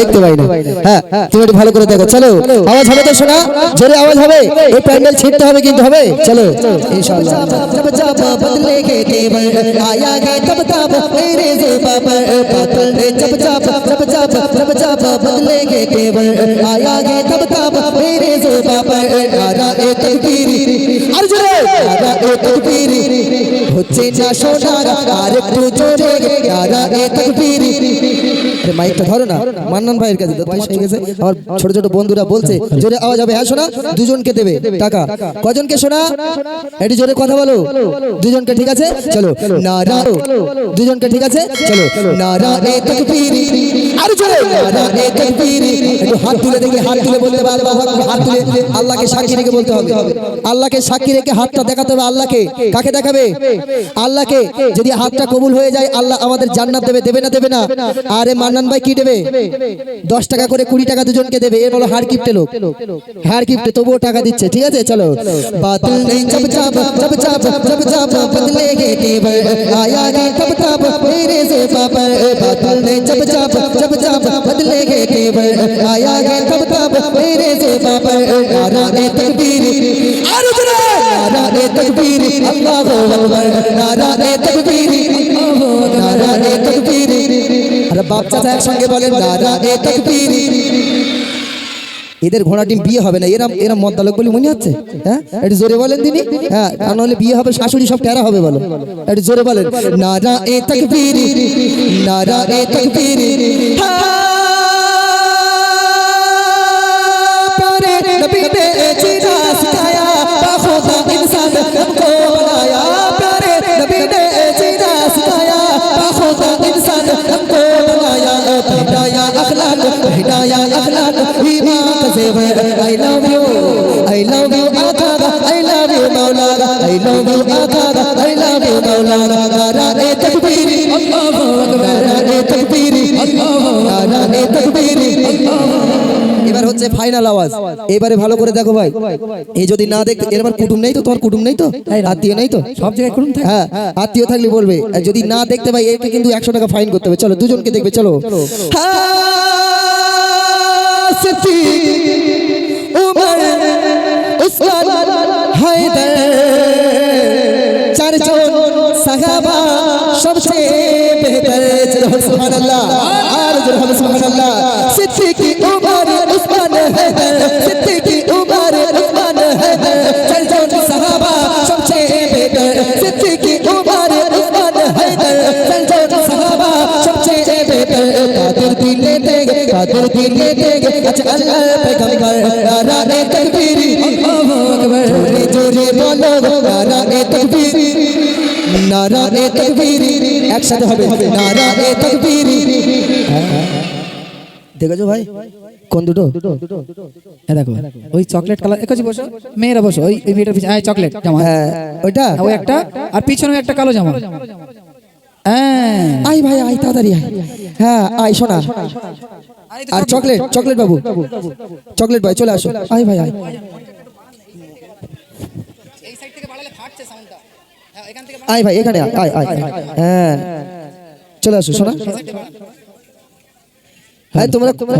দেখতে পাই না। হ্যাঁ তুমি একটু ভালো করে দেখো। চলো, আওয়াজ হবে তো শোনা? জোরে আওয়াজ হবে? এই প্যান্ডেল ছিটতে হবে কিন্তু হবে? চলো হচ্ছে না সোনারা আর একটু জোরে। নারা এ তকবীরি আরে মাইকটা ধরো না। মান্নান ভাইয়ের কাছে হয়ে গেছে আমার ছোট ছোট বন্ধুরা বলছে, জোরে আওয়াজ হবে। হ্যাঁ শোনা। দুজনকে দেবে। টাকা। কজনকে শোনা? একটু জোরে কথা বলো। দুজনকে ঠিক আছে? চলো। নারা। দুজনকে ঠিক আছে? চলো। নারা তকবীর আর জোরে। নারা তকবীর একটু হাত তুলে দেখি, হাত তুলে বলতে আল্লাহু হাত তুলে আল্লাহকে সাক্ষী রেখে বলতে হবে। আল্লাহকে সাক্ষী রেখে হাতটা দেখাতে হবে আল্লাহকে। কাকে দেখাবে? আল্লাহকে। যদি হাতটা কবুল হয়ে যায়, আল্লাহ আমাদের জান্নাত দেবে দেবে না দেবে না। আরে হান্নান ভাই কি দেবে দশ টাকা করে কুড়ি টাকা দুজনকে দেবে এর বলো হার কিপটে লোক হার কিপটে তবুও টাকা দিচ্ছে ঠিক আছে চলো নারা তকবীর আল্লাহ নারা তকবীর বাচ্চারা একসঙ্গে দাদা, এ এদের ঘোড়া ডিম বিয়ে হবে না, এরা এরা মদ্দালক বলে মনে হচ্ছে? হ্যাঁ? একটু জোরে বলেন তিনি হ্যাঁ তা নাহলে বিয়ে হবে, শাশুড়ি সব টেরা হবে বলো। একটু জোরে বলেন নারা এ তকবীর নারা এ তকবীর হ্যাঁ I love you, I love you, Athara, I love you, Maulana, I love you, Athara, I love you, Maulana, Nara e takbiri, Allahu Akbar, Nara e takbiri, Allahu Nara e takbiri, এবার হচ্ছে final আওয়াজ এবারে ভালো করে দেখো ভাই এই যদি না দেখ এবার কুটুম নেই তো তোমার কুটুম নেই তো আত্মীয় নেই তো সব জায়গায় কুটুম হ্যাঁ আত্মীয় থাকলে বলবে যদি না দেখতে পাই একে কিন্তু একশো টাকা ফাইন করতে হবে চলো দুজনকে দেখবে চলো হ্যাঁ कर चलो सहाबा सबसे बेहतर चलो सुभान अल्लाह आज जो हम सुभान अल्लाह सिद्दीक की उमर उस्मान है सिद्दीक की उमर उस्मान है चल सहाबा सबसे बेहतर सिद्दीक की उमर उस्मान है चल सहाबा सबसे बेहतर कादर दिल दे कादर दिल दे अच्छा अल्लाह पैगंबर रा रे तकबीर अल्लाह अकबर जोरे जोरे बोलो गाना रे तकबीर নারা এ তকবীর একসাথে হবে। নারা এ তকবীর। দেখেছ ভাই? কোন দুটো? দেখো। ওই চকলেট কালার একছি বসো। মেয়েরা বসো। ওই মেয়েটার পিছনে আয় চকলেট জামা। হ্যাঁ। ওইটা? ওই একটা। আর পিছনে একটা কালো জামা। হ্যাঁ। আই ভাই আই তাড়াতাড়ি আয়। হ্যাঁ আয় শোনা। আর চকলেট চকলেট বাবু। চকলেট ভাই চলে আসো। আয় ভাই আয়। আয় ভাই এখানে আয় আয়। হ্যাঁ চলে আসো শোনা হ্যাঁ তোমরা তোমার